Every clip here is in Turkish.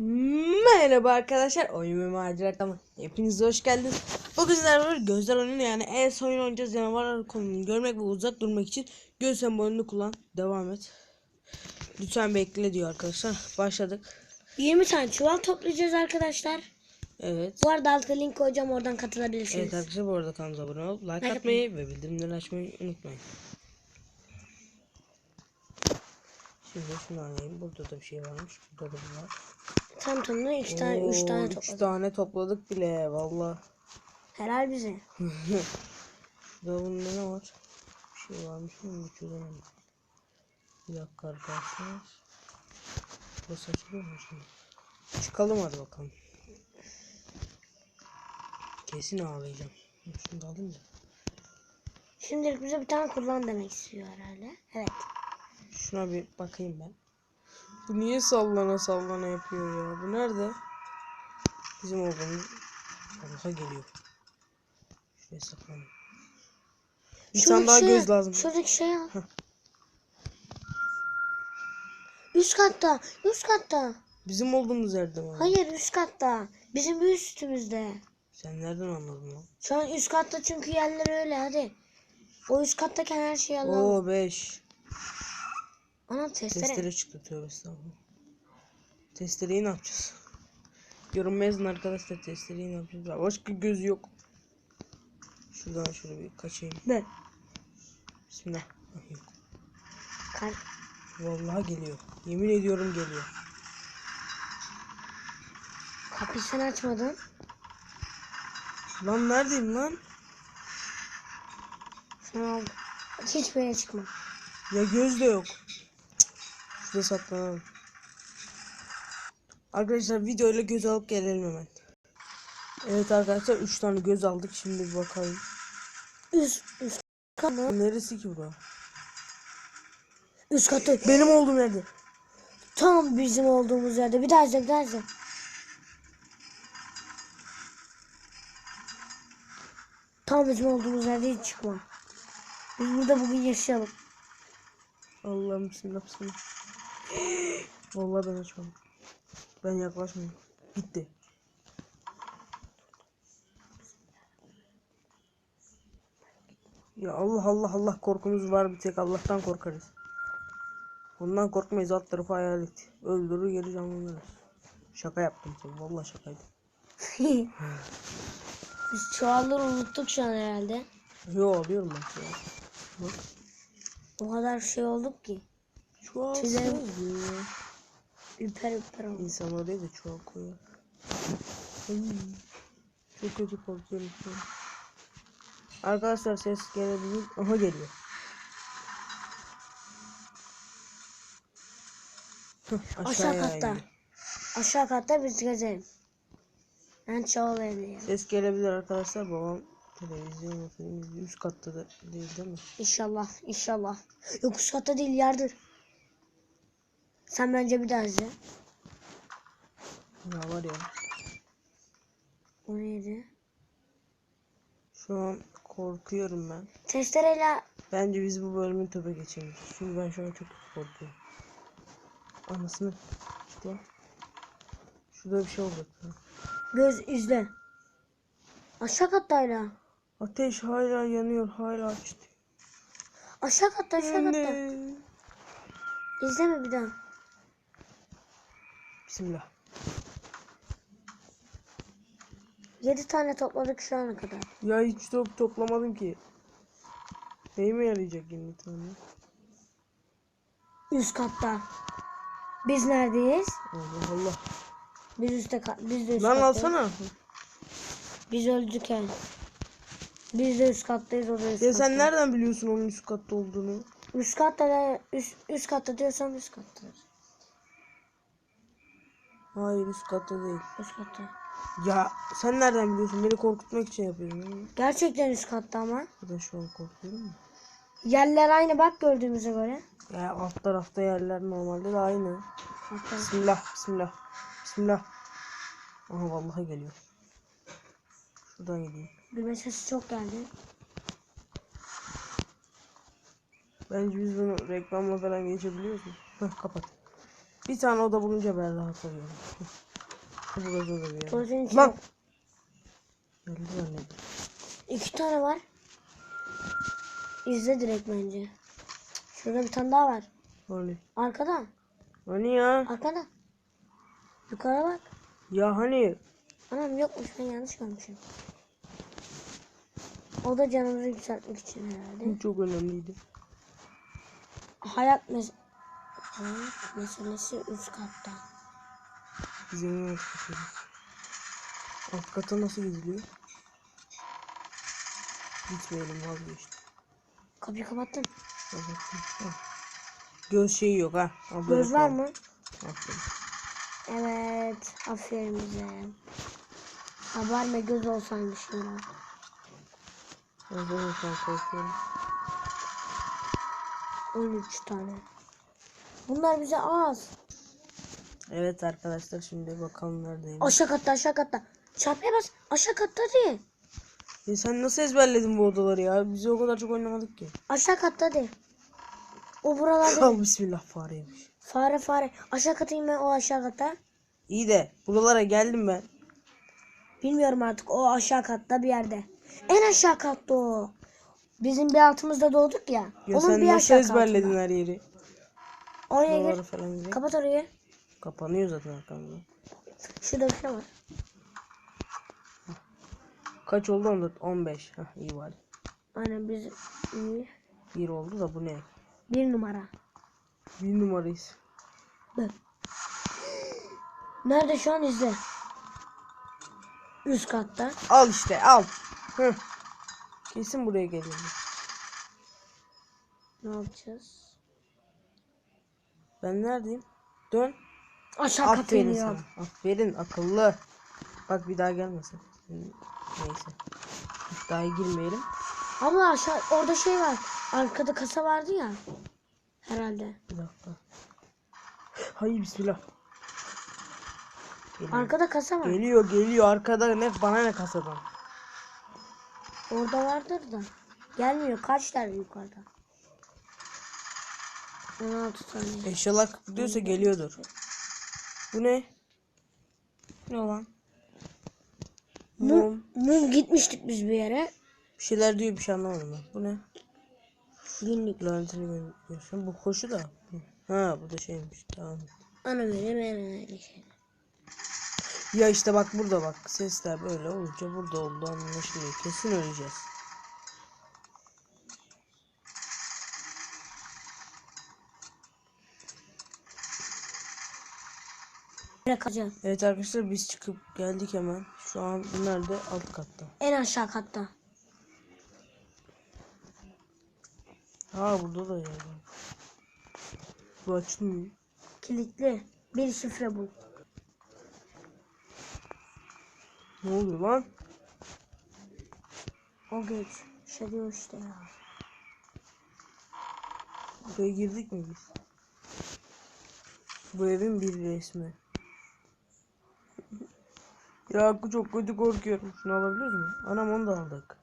Merhaba arkadaşlar. Oyun ve macera kanalı. Hepiniz hoş geldiniz. Bugün sizlerle gözler oyunu yani en son oyun oynayacağız canavarlar konumunu görmek ve uzak durmak için göz sembolünü kullan. Devam et. Lütfen bekle diyor arkadaşlar. Başladık. 20 tane çuval toplayacağız arkadaşlar. Evet. Bu arada altta link koyacağım oradan katılabilirsiniz. Evet arkadaşlar bu arada kanalımıza abone olup like, Like atmayı ve bildirimleri açmayı unutmayın. Şimdi şunu alayım. Burada da bir şey varmış. Burada da var. Tam tamına 2 tane 3 Oo, tane üç topladık. tane topladık bile valla. Helal bize. Şurada bunda ne var? Bir şey varmış mı? Bir çözemedim. Bir dakika arkadaşlar. Burası açılıyor mu şimdi? Çıkalım hadi bakalım. Kesin ağlayacağım. Şunu da alayım da. Şimdilik bize bir tane kullan demek istiyor herhalde. Evet. Şuna bir bakayım ben. Bu niye sallana sallana yapıyor ya? Bu nerede? Bizim oğlumuz Allah'a geliyor. Şuraya saklanayım. Bir tane daha şey- göz lazım. Şuradaki şey al. Üst katta. Üst katta. Bizim olduğumuz yerde mi? Hayır üst katta. Bizim üstümüzde. Sen nereden anladın lan? Şu an üst katta çünkü yerler öyle hadi. O üst kattaki her şeyi alalım. Oo 5. Ana testere. Testere çıktı tövbe estağfurullah. Testereyi ne yapacağız? Görünmezsin arkadaşlar testereyi ne yapacağız? Ya Başka göz yok. Şuradan şöyle bir kaçayım. Ne? Bismillah. Ah, yok. Kalp. Vallahi geliyor. Yemin ediyorum geliyor. Kapıyı sen açmadın. Lan neredeyim lan? Sen al. Hiçbir yere çıkma. Ya göz de yok. Şurada saklanalım. Arkadaşlar videoyla göz alıp gelelim hemen. Evet arkadaşlar 3 tane göz aldık. Şimdi bir bakalım. Üst, üst katta. Neresi ki bura? Üst katta. Benim olduğum yerde. Tam bizim olduğumuz yerde. Bir daha izle, bir daha izle. Tam bizim olduğumuz yerde hiç çıkma. Biz burada bugün yaşayalım. Allah'ım bismillah. Vallahi ben açmadım. Ben yaklaşmıyorum. Gitti. Ya Allah Allah Allah korkumuz var bir tek Allah'tan korkarız. Ondan korkmayız alt tarafı hayalet. Öldürür geri canlanırız. Şaka yaptım tabii vallahi şakaydı. Biz çuvalları unuttuk şu an herhalde. Yo alıyorum ben. Bak. O kadar şey olduk ki. Sığmıyor. Üper üper olduk. İnsan oraya da çuval koyuyor. Çok kötü korkuyorum şu an. Arkadaşlar ses gelebilir. Aha geliyor. Aşağı katta. Aşağı katta biz gezelim. Ben çuval evdeyim. Ses gelebilir arkadaşlar. Babam televizyon film izliyor. Üst katta da değil değil mi? İnşallah, inşallah. Yok üst katta değil yardır. Sen bence bir daha izle. Ya var ya. O neydi? Şu an korkuyorum ben. Testereyle Bence biz bu bölümün töpe geçelim. Çünkü ben şu an çok korkuyorum. Anasını işte. Şurada bir şey olacak. göz izle. Aşağı katta hala. Ateş hala yanıyor, hala açtı. Aşağı katta, aşağı katta. İzleme bir daha. Bismillah. Yedi tane topladık şu ana kadar. Ya hiç top toplamadım ki. Neyime yarayacak 20 tane? Üst katta. Biz neredeyiz? Allah Allah. Biz üstte ka- biz de üst Lan kattayız. alsana. Biz öldük yani. Biz de üst kattayız o da üst Ya katta. sen nereden biliyorsun onun üst katta olduğunu? Üst katta da üst, üst katta diyorsam üst katta. Hayır üst katta değil. Üst katta. Ya sen nereden biliyorsun? Beni korkutmak için yapıyorum. Gerçekten üst katta ama. Ben şu an korkuyorum da. Yerler aynı bak gördüğümüze göre. Ya alt tarafta yerler normalde de aynı. Hatta Bismillah, bismillah, bismillah. Aha vallahi geliyor. Şuradan gideyim. gülme sesi çok geldi. Bence biz bunu reklamla falan geçebiliyoruz mu? Heh, kapat. Bir tane oda bulunca ben rahat oluyorum. Burada da bir yer. Tuvaletin içinde Lan. Geldi zannettim. iki tane var. İzle direkt bence. Şurada bir tane daha var. Hani. Arkada. Hani ya? Arkada. Yukarı bak. Ya hani? Anam yokmuş ben yanlış görmüşüm. O da canımızı yükseltmek için herhalde. Bu çok önemliydi. Hayat, mes hayat meselesi üst katta. Zemin alt katı. Alt kata nasıl gidiliyor? Gitmeyelim vazgeçtim. Kapıyı kapattın. Kapattım. Ha. Göz şeyi yok ha. Böyle Göz var mı? Aferin. Evet. Aferin bize. Haber ve göz olsaymış ya. O zaman sen korkuyorum. 13 tane. Bunlar bize az. Evet arkadaşlar şimdi bakalım neredeyim. Aşağı katta aşağı katta. Çarpıya bas. Aşağı katta değil. Ya sen nasıl ezberledin bu odaları ya? Biz o kadar çok oynamadık ki. Aşağı katta değil. O buralarda. Al bismillah fareymiş. fare fare. Aşağı katayım ben o aşağı katta. İyi de buralara geldim ben. Bilmiyorum artık o aşağı katta bir yerde. En aşağı katta o. Bizim bir altımızda doğduk ya. Ya onun sen bir nasıl aşağı ezberledin katında. her yeri? Oraya Buraları gir. falan. Kapat orayı. Kapanıyor zaten arkamda. Şurada bir şey var. Kaç oldu 14? 15. Hah iyi bari. Aynen biz iyi. Bir oldu da bu ne? Bir numara. Bir numarayız. Bak. Nerede şu an izle. Üst katta. Al işte al. Hı. Kesin buraya geliyor. Ne yapacağız? Ben neredeyim? Dön. Aşağı Aferin iniyorum. sana. Aferin akıllı. Bak bir daha gelmesin. Neyse. İddiaya girmeyelim. Ama aşağı orada şey var. Arkada kasa vardı ya. Herhalde. Bir dakika. Hayır bismillah. Geliyor. Arkada kasa var. Geliyor geliyor arkada ne bana ne kasadan. Orada vardır da. Gelmiyor. Kaç tane yukarıda? 16 tane. Eşyalar kıpırdıyorsa geliyordur. Bu ne? Ne lan? Mum. Mum, mum gitmiştik biz bir yere. Bir şeyler diyor bir şey anlamadım ben. Bu ne? Günlük. Lanetini gösteriyorsun. Bu koşu da. Ha bu da şeymiş. Tamam. Ana böyle böyle öyle şey. Ya işte bak burada bak. Sesler böyle olunca burada oldu anlaşılıyor. Kesin öleceğiz. Kaçacağız? Evet arkadaşlar biz çıkıp geldik hemen. Şu an nerede? Alt katta. En aşağı katta. Ha burada da yer var. Bu açılmıyor. Kilitli. Bir şifre bul. Ne oluyor lan? O geç. Şey diyor işte ya. Buraya girdik mi biz? Bu evin bir resmi. Ya çok kötü korkuyorum. Şunu alabiliyoruz mu? Anam onu da aldık.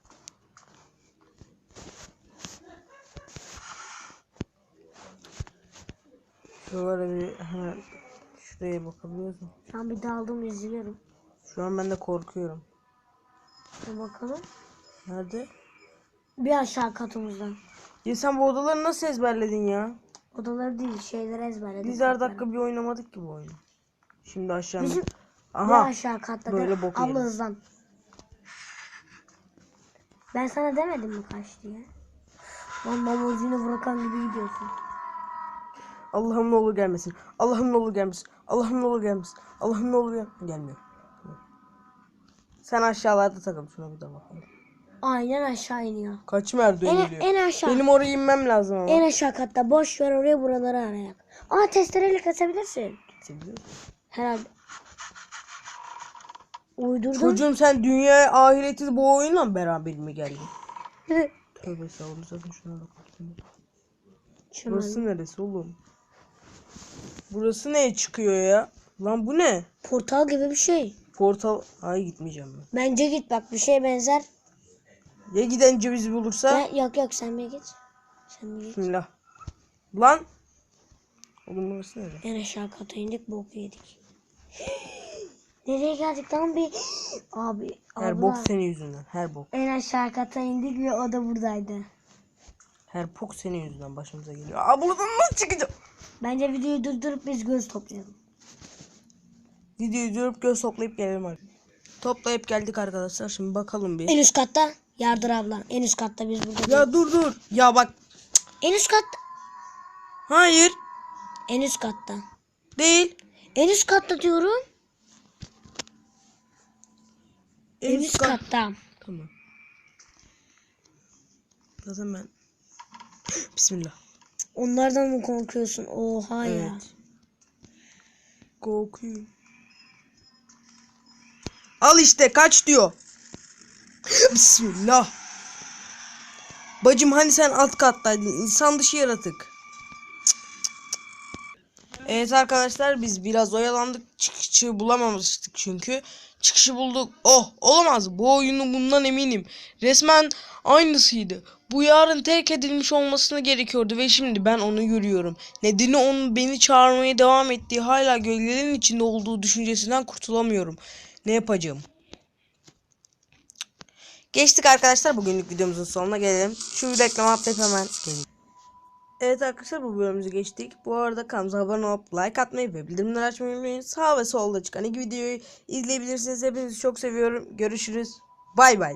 Şuralara bir hemen şuraya bakabiliyoruz mu? Şu an bir daldım izliyorum. Şu an ben de korkuyorum. Bir bakalım. Nerede? Bir aşağı katımızdan. Ya sen bu odaları nasıl ezberledin ya? Odaları değil şeyleri ezberledim. Biz her dakika bir oynamadık ki bu oyunu. Şimdi aşağı Bizim- Aha. aşağı katta. böyle bok Abla hızlan. Ben sana demedim mi kaç diye? Lan mamacını bırakan gibi gidiyorsun. Allah'ım ne olur gelmesin. Allah'ım ne olur gelmesin. Allah'ım ne olur gelmesin. Allah'ım ne olur gel gelmiyor. Sen aşağılarda takıl şuna bir de bakalım. Aynen aşağı iniyor. Kaç merdiven En, geliyor? en aşağı. Benim oraya inmem lazım ama. En aşağı katta. Boş ver oraya buraları arayak. Aa testereyle kesebilirsin. Seviyorum. Herhalde. Uydurdum. Çocuğum sen dünya ahireti bu oyunla mı beraber mi geldin? Tövbe estağfurullah sakın şuna. Çömel. Burası neresi oğlum? Burası neye çıkıyor ya? Lan bu ne? Portal gibi bir şey. Portal... Ay gitmeyeceğim ben. Bence git bak bir şey benzer. Ya gidince bizi bulursa? Ya, yok yok sen bir git. Sen bir git. Bismillah. Lan. Oğlum burası nere? En aşağı kata indik bok yedik. Nereye geldik lan bir? Abi. Her abla. bok senin yüzünden. Her bok. En aşağı kata indik ve o da buradaydı. Her bok senin yüzünden başımıza geliyor. Aa buradan nasıl çıkacağım? Bence videoyu durdurup biz göz toplayalım. Videoyu durup göz toplayıp gelelim artık. Toplayıp geldik arkadaşlar. Şimdi bakalım bir. En üst katta. Yardır abla. En üst katta biz burada. Ya dur dur. Ya bak. En üst katta. Hayır. En üst katta. Değil. En üst katta diyorum. En üst kat- katta. Tamam. Zaten ben. Bismillah. Onlardan mı korkuyorsun? Oha ya. Evet. Korkuyorum. Al işte kaç diyor. Bismillah. Bacım hani sen alt kattaydın. İnsan dışı yaratık. Evet arkadaşlar biz biraz oyalandık. Çıkışı bulamamıştık çünkü. Çıkışı bulduk. Oh olamaz. Bu oyunu bundan eminim. Resmen aynısıydı. Bu yarın terk edilmiş olmasına gerekiyordu ve şimdi ben onu görüyorum. Nedeni onun beni çağırmaya devam ettiği hala gölgelerin içinde olduğu düşüncesinden kurtulamıyorum. Ne yapacağım? Geçtik arkadaşlar. Bugünlük videomuzun sonuna gelelim. Şu reklam atlayıp hemen gelin. Evet arkadaşlar bu bölümümüzü geçtik. Bu arada kanalımıza abone olup like atmayı ve bildirimleri açmayı unutmayın. Sağ ve solda çıkan iki videoyu izleyebilirsiniz. Hepinizi çok seviyorum. Görüşürüz. Bay bay.